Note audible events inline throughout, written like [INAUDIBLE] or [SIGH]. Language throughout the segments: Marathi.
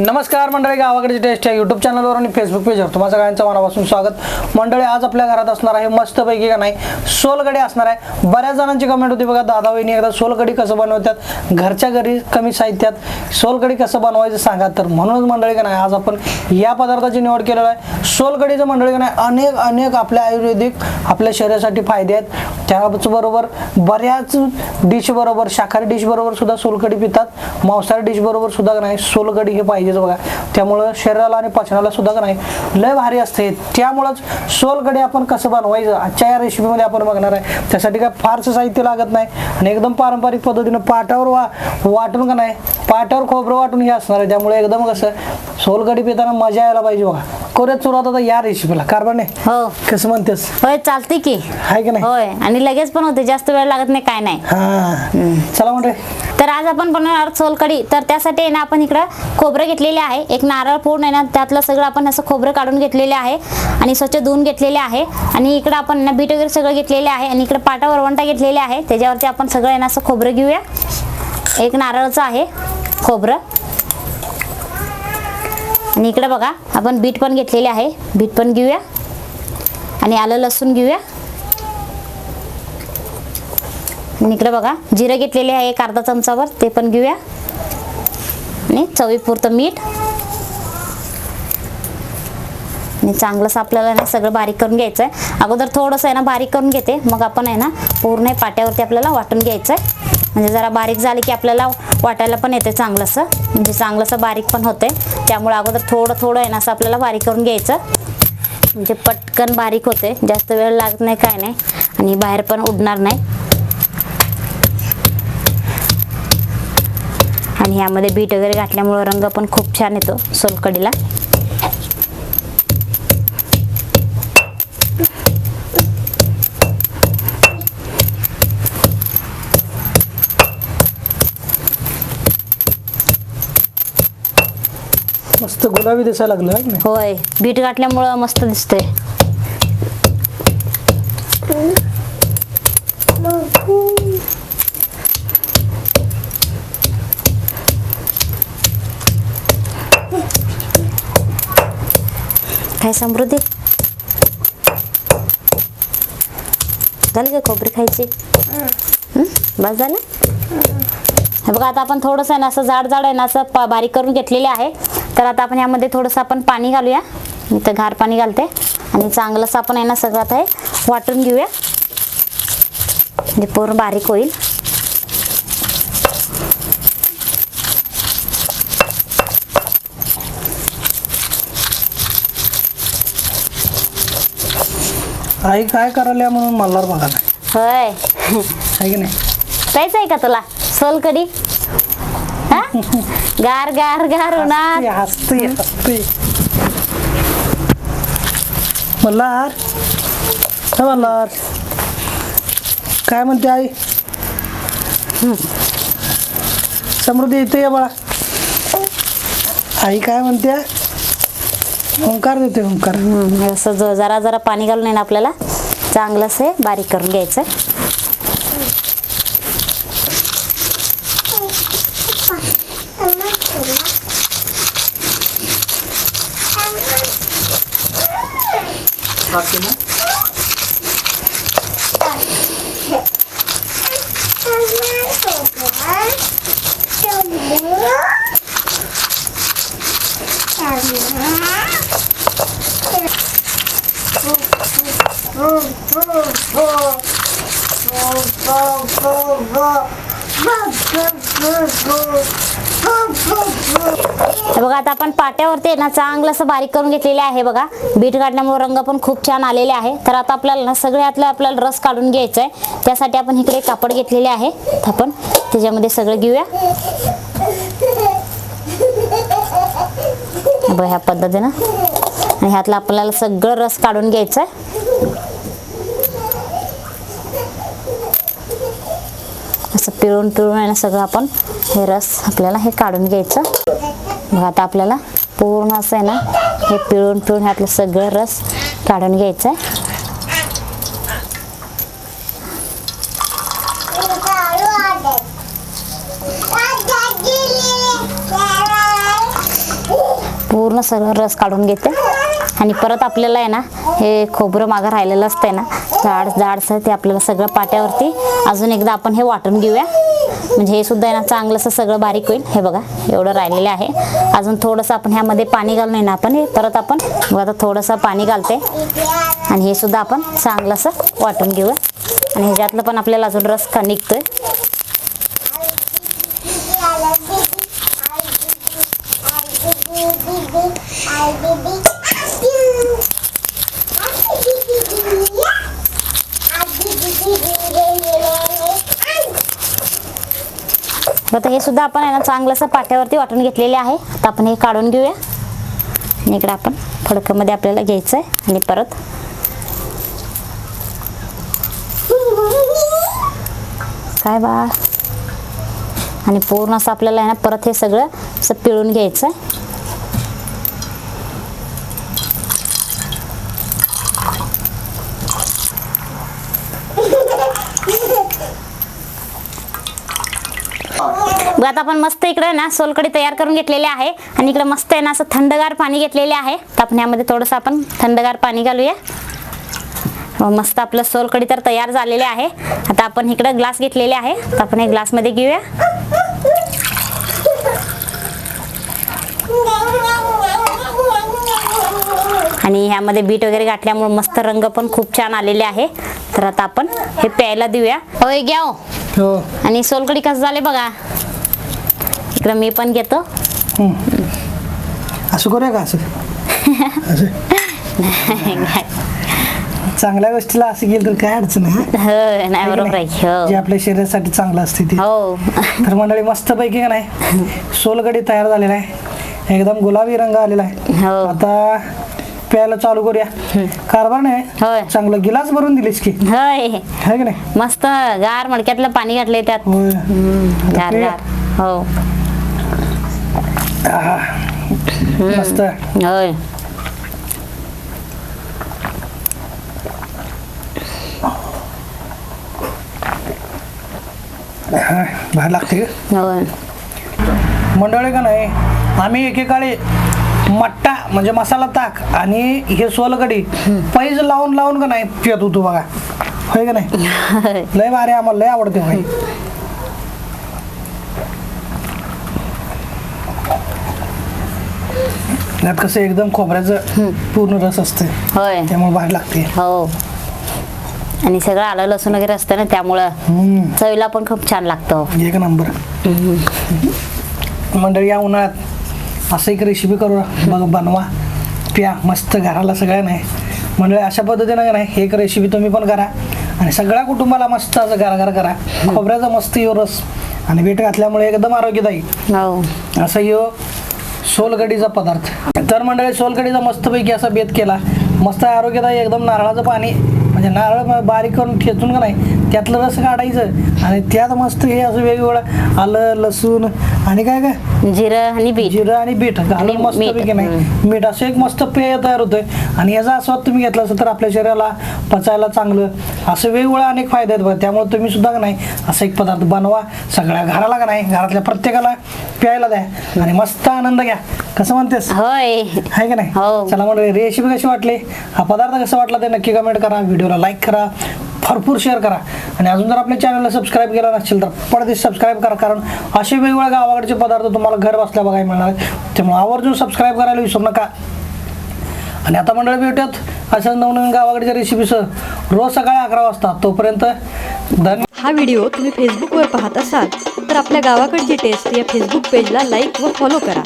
नमस्कार मंडळी गावाकडे टेस्ट या युट्यूब चॅनलवर आणि फेसबुक पेजवर तुम्हाला सगळ्यांचं मनापासून स्वागत. मंडळी आज आपल्या घरात असणार आहे मस्तपैकी का नाही सोलकडी असणार आहे. बऱ्याच जणांची कमेंट होती बघा दादा वहिनी एकदा सोलकडी कसं बनवतात घरच्या घरी कमी साहित्यात सोलकडी कसं बनवायचं सांगा. तर म्हणूनच मंडळी का नाही आज आपण या पदार्थाची निवड केलेलं आहे. सोलकडीचं मंडळी का नाही अनेक अनेक आपल्या आयुर्वेदिक आपल्या शरीरासाठी फायदे आहेत. त्याचबरोबर बऱ्याच डिश बरोबर शाकाहारी डिश बरोबर सुद्धा सोलकडी पितात. मांसाहारी डिश बरोबर सुद्धा का नाही. सोलकडी हे पाहिजेच बघा. त्यामुळं शरीराला आणि पचनाला सुद्धा का नाही. लय भारी असते. त्यामुळंच सोलकडी आपण कसं बनवायचं? आजच्या या रेसिपीमध्ये आपण बघणार आहे. त्यासाठी काय फारसं साहित्य लागत नाही. आणि एकदम पारंपरिक पद्धतीनं पाटावर वा वाटून का नाही? पाटावर खोबरं वाटून हे असणार आहे. त्यामुळे एकदम कसं? सोलकडी पिताना मजा यायला पाहिजे बघा. करूयात सुरुवात आता या रेसिपीला नाही हो. कसं म्हणतेस? होय चालते की. आहे की नाही? होय आणि लगेच पण होते जास्त वेळ लागत नाही काय नाही. हा. चला म्हणजे तर आज आपण बनवणार आहोत सोलकढी. तर त्यासाठी आहे ना आपण इकडं खोबरं घेतलेले आहे. एक नारळ फोडून आहे ना त्यातलं सगळं आपण असं खोबरं काढून घेतलेले आहे. आणि स्वच्छ धुवून घेतलेले आहे. आणि इकडं आपण ना बीट वगैरे सगळं घेतलेले आहे. आणि इकडं पाटा वरवंटा घेतलेले आहे. त्याच्यावरती आपण सगळं आहे ना असं खोबरं घेऊया. एक नारळचं आहे खोबरं. आणि इकडे बघा आपण बीट पण घेतलेले आहे. बीट पण घेऊया. आणि आलं लसूण घेऊया. आणि इकडे बघा जिरं घेतलेले आहे एक अर्धा चमचावर ते पण घेऊया. आणि चवीपुरतं मीठ. आणि चांगलंच आपल्याला ना सगळं बारीक करून घ्यायचं आहे अगोदर थोडंसं आहे ना बारीक करून घेते. मग आपण आहे ना पूर्ण पाट्यावरती आपल्याला वाटून घ्यायचं आहे म्हणजे जरा बारीक झाली की आपल्याला वाटायला पण येते चांगलंसं. म्हणजे चांगलंसं बारीक पण होते त्यामुळे अगोदर थोडं थोडं आहे ना असं आपल्याला बारीक करून घ्यायचं. म्हणजे पटकन बारीक होते. जास्त वेळ लागत नाही काय नाही. आणि बाहेर पण उडणार नाही. आणि ह्यामध्ये बीट वगैरे घातल्यामुळं रंग पण खूप छान येतो सोलकडीला. मस्त गुलाबी दिसायला लागलं आहे की नाही? होय बीट गाठल्यामुळं मस्त दिसतंय. काय समृद्धी? झाली का खोबरी खायची? हं? बस झालं? हे बघा आता आपण थोडंसं आहे ना असं जाड जाड आहे ना असं पा- बारीक करून घेतलेले आहे. तर आता आपण यामध्ये थोडंसं आपण पाणी घालूया. मी तर घार पाणी घालते. आणि चांगलंसं आपण आहे ना सगळं आता हे वाटून घेऊया. म्हणजे पूर्ण बारीक होईल. आई काय करायला म्हणून मल्हार बघा होय. नाही? प्यायचं आहे का तुला? सोलकडी गार गार गार उन्हात हसते हसते मल्हार. हा मल्हार. काय म्हणते आई? समृद्धी येते या बाळा. आई काय म्हणते? ओंकार देते ओंकार असं जरा जरा पाणी घालून ना आपल्याला. चांगलं असं बारीक करून घ्यायचं. Fátima. Vou, vou, vou, vou, vou, vou, vou, vou. हे बघा आता आपण पाट्यावरती ना चांगलं असं बारीक करून घेतलेले आहे बघा. बीट काढल्यामुळे रंग पण खूप छान आलेले आहे. तर आता आपल्याला ना सगळ्यातलं आपल्याला रस काढून घ्यायचा आहे त्यासाठी आपण इकडे कापड घेतलेले आहे. आपण त्याच्यामध्ये सगळं घेऊया. बघा ह्या पद्धतीनं. आणि ह्यातलं आपल्याला सगळं रस काढून घ्यायचं आहे असं पिळून पिळून आहे ना सगळं आपण हे रस आपल्याला हे काढून घ्यायचं. मग आता आपल्याला पूर्ण असं आहे ना हे पिळून पिळून आपलं सगळं रस काढून घ्यायचं आहे पूर्ण सगळं रस काढून घेते. आणि परत आपल्याला आहे ना हे खोबरं मागं राहिलेलं असतं आहे ना जाड जाडसं ते आपल्याला सगळं पाट्यावरती अजून एकदा आपण हे वाटून घेऊया. म्हणजे हे सुद्धा आहे ना चांगलंसं सगळं बारीक होईल. हे बघा एवढं राहिलेलं आहे. अजून थोडंसं आपण ह्यामध्ये पाणी घालून आहे ना आपण हे परत आपण आता थोडंसं पाणी घालते. आणि हे सुद्धा आपण चांगलंसं वाटून घेऊया. आणि ह्याच्यातलं पण आपल्याला अजून रस का निघतोय. आता हे सुद्धा आपण आहे ना चांगलंसं पाट्यावरती वाटून घेतलेले आहे. आता आपण हे काढून घेऊया. आणि इकडं आपण फडकामध्ये आपल्याला घ्यायचं आहे आणि परत काय बा? आणि पूर्ण असं आपल्याला आहे ना परत हे सगळं असं पिळून घ्यायचं आहे आता आपण मस्त इकडे ना सोलकडी तयार करून घेतलेली आहे. आणि इकडे मस्त आहे ना असं थंडगार पाणी घेतलेले आहे. तर आपण यामध्ये थोडंसं आपण थंडगार पाणी घालूया. हो, मस्त आपलं सोलकडी तर तयार झालेले आहे. आता आपण इकडं ग्लास घेतलेले आहे. तर आपण हे ग्लासमध्ये घेऊया. आणि ह्यामध्ये बीट वगैरे घातल्यामुळे मस्त रंग पण खूप छान आलेले आहे. तर आता आपण हे प्यायला देऊया. होय घ्या हो. हो. हो आणि सोलकडी कसं झाले बघा. इकडं मी पण घेतो. असं करूया का असं? चांगल्या गोष्टीला असं गेलं तर काय अडचण आहे हा? हो नाही बरोबर आहे. जे हो. आपल्या शरीरासाठी चांगलं असते ते. हो. तर मंडळी मस्त पैकी का नाही? सोलगडी तयार झालेला आहे. एकदम गुलाबी रंग आलेला आहे. हो. आता प्यायला चालू करूया. कारभार. नाही चांगलं गिलास भरून दिलीस की. होय. आहे की नाही? मस्त गार मडक्यातलं पाणी घातलंय त्यात. होय. हम्म, गार पे. गार. हो. मस्त. होय. हा, बाहेर लागते? होय. मंडळी का नाही? आम्ही एकेकाळी मट्टा म्हणजे मसाला ताक आणि हे सोलकडी पैज लावून लावून का नाही पित होतो बघा. होय का नाही. [LAUGHS] लय भारी आम्हाला लय आवडते भाई यात कसं एकदम खोबऱ्याचं पूर्ण रस असते होय. त्यामुळे बाहेर लागते. हो. आणि सगळं आलं लसूण वगैरे असतं ना त्यामुळं चवीला पण खूप छान लागतं. एक नंबर. मंडळी या उन्हाळ्यात असं एक रेसिपी करू बघ बनवा. प्या मस्त घराला सगळ्या नाही. मंडळी अशा पद्धतीनं नाही एक रेसिपी तुम्ही पण करा. आणि सगळ्या कुटुंबाला मस्त असं घरा करा. खोबऱ्याचा मस्त यो रस. आणि बीट घातल्यामुळे एकदम आरोग्यदायी. हो. असं यो सोलकढीचा पदार्थ. तर मंडळी सोलकढीचा मस्तपैकी असा बेत केला. मस्त आरोग्यदायी एकदम नारळाचं पाणी. म्हणजे नारळ बारीक करून ठेचून का नाही त्यातलं रस काढायचं आणि त्यात मस्त हे असं वेगवेगळं आलं लसूण आणि काय काय? जिरं आणि बीट. जिरं आणि बीट. घालून मस्त. पैकी नाही. मीठ असं एक मस्त पेय तयार होतंय. आणि याचा आस्वाद तुम्ही घेतला असेल तर आपल्या शरीराला पचायला चांगलं. असं वेगवेगळे अनेक फायदे आहेत बघा. त्यामुळे तुम्ही सुद्धा नाही असं एक पदार्थ बनवा. सगळ्या घराला का नाही घरातल्या प्रत्येकाला प्यायला द्या. आणि मस्त आनंद घ्या. कसं म्हणतेस? होय. आहे का नाही? हो. चला म्हणजे रेसिपी कशी वाटली? हा पदार्थ कसा वाटला ते नक्की कमेंट करा. व्हिडिओला लाईक करा. भरपूर शेअर करा. आणि अजून जर आपल्या चॅनलला सबस्क्राईब केला नसेल तर पडदे सबस्क्राईब करा कारण असे वेगवेगळ्या गावाकडचे पदार्थ तुम्हाला घर बसल्या बघायला मिळणार आहेत. त्यामुळे आवर्जून सबस्क्राईब करायला विसरू नका. आणि आता मंडळ भेटूयात अशा नवनवीन गावाकडच्या रेसिपीसह रोज सकाळी अकरा वाजता तोपर्यंत धन्यवाद हा व्हिडिओ तुम्ही फेसबुकवर पाहत असाल तर आपल्या गावाकडची टेस्ट या फेसबुक पेजला लाईक व फॉलो करा.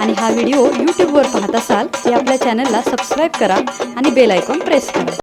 आणि हा व्हिडिओ यूट्यूबवर पाहत असाल तर आपल्या चॅनलला सबस्क्राईब करा आणि बेल आयकॉन प्रेस करा.